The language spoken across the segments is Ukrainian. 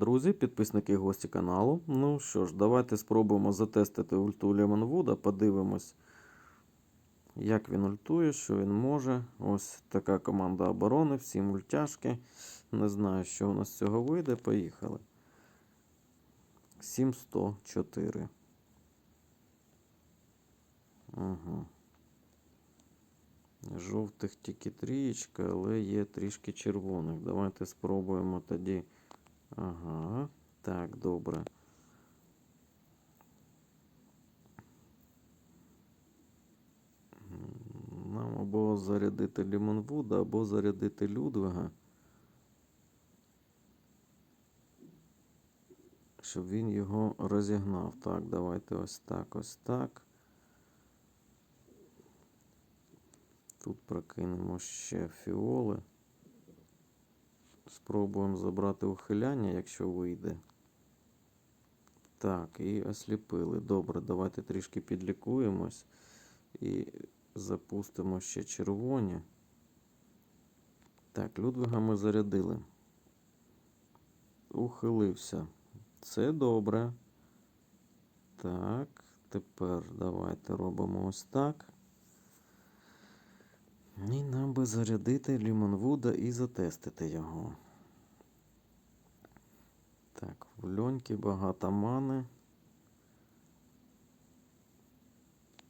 друзі, підписники і гості каналу. Ну що ж, давайте спробуємо затестити ульту Лемонвуда, подивимось, як він ультує, що він може. Ось така команда оборони, всі мультяшки. Не знаю, що у нас з цього вийде. Поїхали. 7104. Угу. Жовтих тільки трієчка, але є трішки червоних. Давайте спробуємо тоді. Ага, так, добре. Нам або зарядити Лімонвуда, або зарядити Людвига. Щоб він його розігнав. Так, давайте ось так, ось так. Тут прокинемо ще фіоли. Спробуємо забрати ухиляння, якщо вийде. Так, і осліпили. Добре, давайте трішки підлікуємось і запустимо ще червоні. Так, Людвига ми зарядили. Ухилився. Це добре. Так, тепер давайте робимо ось так. І нам би зарядити Лімонвуда і затестити його. Так, в льоньки багато мани.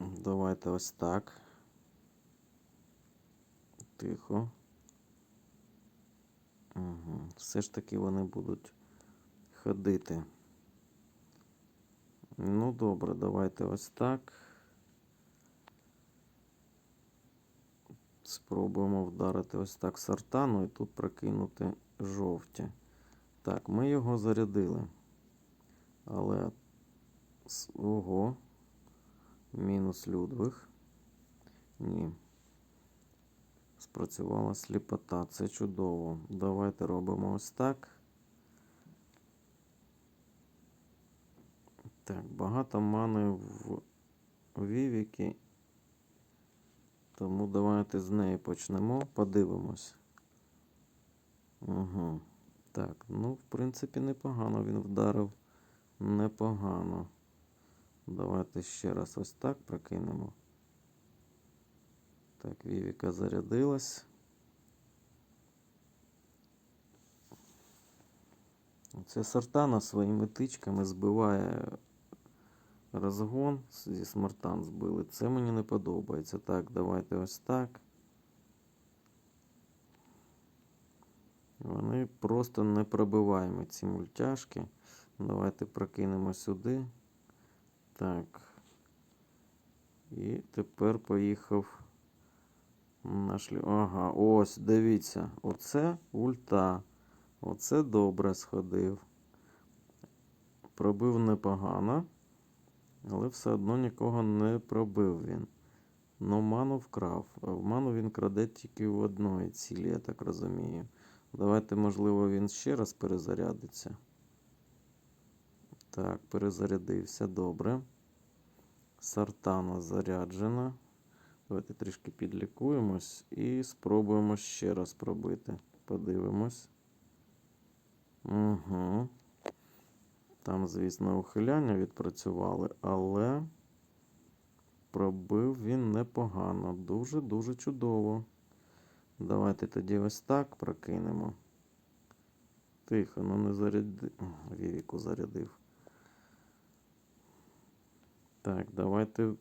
Давайте ось так. Тихо. Угу. Все ж таки вони будуть ходити. Ну, добре, давайте ось так. Спробуємо вдарити ось так сартану і тут прокинути жовті. Так, ми його зарядили. Але. Ого. Мінус Людвиг. Ні. Спрацювала сліпота. Це чудово. Давайте робимо ось так. Так, багато мани в Вівіки. Тому давайте з неї почнемо. Подивимось. Угу. Так, ну, в принципі, непогано він вдарив. Непогано. Давайте ще раз ось так прокинемо. Так, Вівіка зарядилась. Це Сартана своїми тичками збиває розгон. Зі смартан збили. Це мені не подобається. Так, давайте ось так. Вони просто непробиваємо ці мультяшки. Давайте прокинемо сюди. Так. І тепер поїхав наш... Ага, ось, дивіться. Оце ульта. Оце добре сходив. Пробив непогано. Але все одно нікого не пробив він. Но ману вкрав. В ману він краде тільки в одної цілі, я так розумію. Давайте, можливо, він ще раз перезарядиться. Так, перезарядився, добре. Сартана заряджена. Давайте трішки підлікуємось і спробуємо ще раз пробити. Подивимось. Угу. Там, звісно, ухиляння відпрацювали, але пробив він непогано. Дуже-дуже чудово. Давайте тоді ось так прокинемо. Тихо, ну не заряди. О, Вівіку зарядив. Так, давайте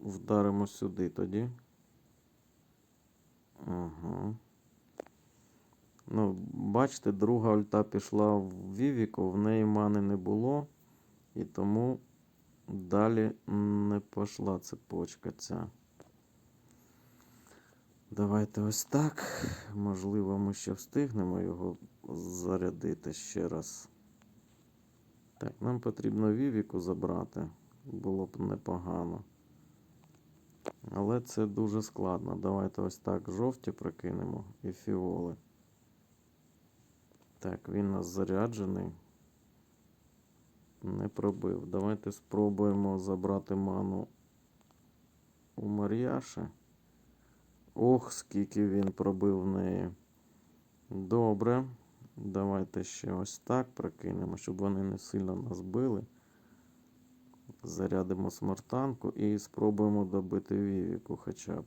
вдаримо сюди тоді. Угу. Ну, бачите, друга ульта пішла в Вівіку, в неї мани не було, і тому далі не пішла цепочка ця. Давайте ось так. Можливо, ми ще встигнемо його зарядити ще раз. Так, нам потрібно Вівіку забрати. Було б непогано. Але це дуже складно. Давайте ось так жовті прокинемо і фіоли. Так, він у нас заряджений. Не пробив. Давайте спробуємо забрати ману у Мар'яши. Ох, скільки він пробив в неї. Добре. Давайте ще ось так прокинемо, щоб вони не сильно нас били. Зарядимо смартанку і спробуємо добити Вівіку хоча б.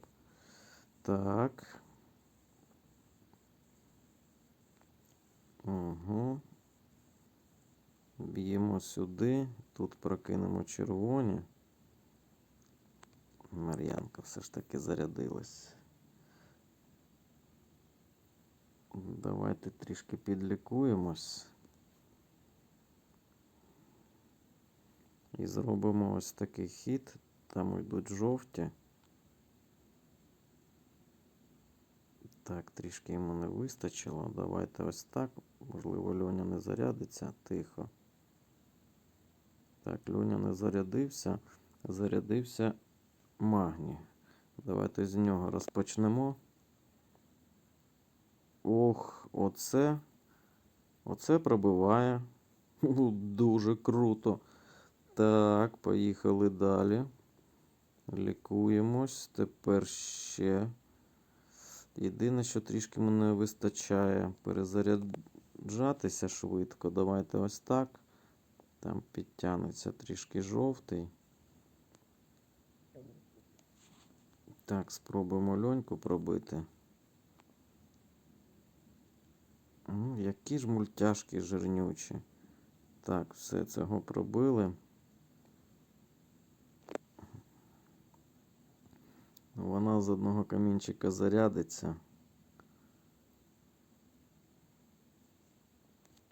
Так. Угу. Б'ємо сюди. Тут прокинемо червоні. Мар'янка все ж таки зарядилась. Давайте трішки підлікуємось. І зробимо ось такий хід. Там йдуть жовті. Так, трішки йому не вистачило. Давайте ось так. Можливо, Льоня не зарядиться. Тихо. Так, Льоня не зарядився. Зарядився магній. Давайте з нього розпочнемо. Ох, оце. Оце пробиває. Ну, Дуже круто. Так, поїхали далі. Лікуємось. Тепер ще. Єдине, що трішки мене вистачає перезаряджатися швидко. Давайте ось так. Там підтягнеться трішки жовтий. Так, спробуємо льоньку пробити. Ну, які ж мультяшки жирнючі. Так, все цього пробили. Вона з одного камінчика зарядиться.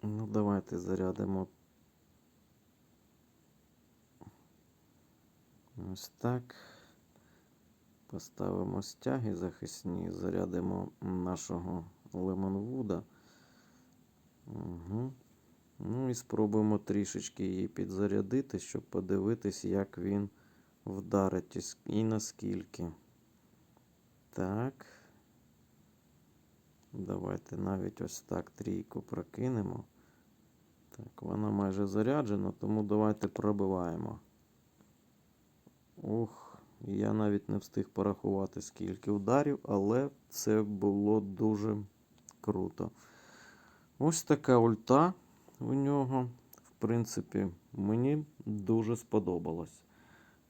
Ну, давайте зарядимо. Ось так. Поставимо стяги захисні, зарядимо нашого Лемонвуда. Угу. Ну і спробуємо трішечки її підзарядити, щоб подивитись, як він вдарить і наскільки. Так. Давайте навіть ось так трійку прокинемо. Так, вона майже заряджена, тому давайте пробиваємо. Ух, я навіть не встиг порахувати, скільки ударів, але це було дуже круто. Ось така ульта у нього. В принципі, мені дуже сподобалось.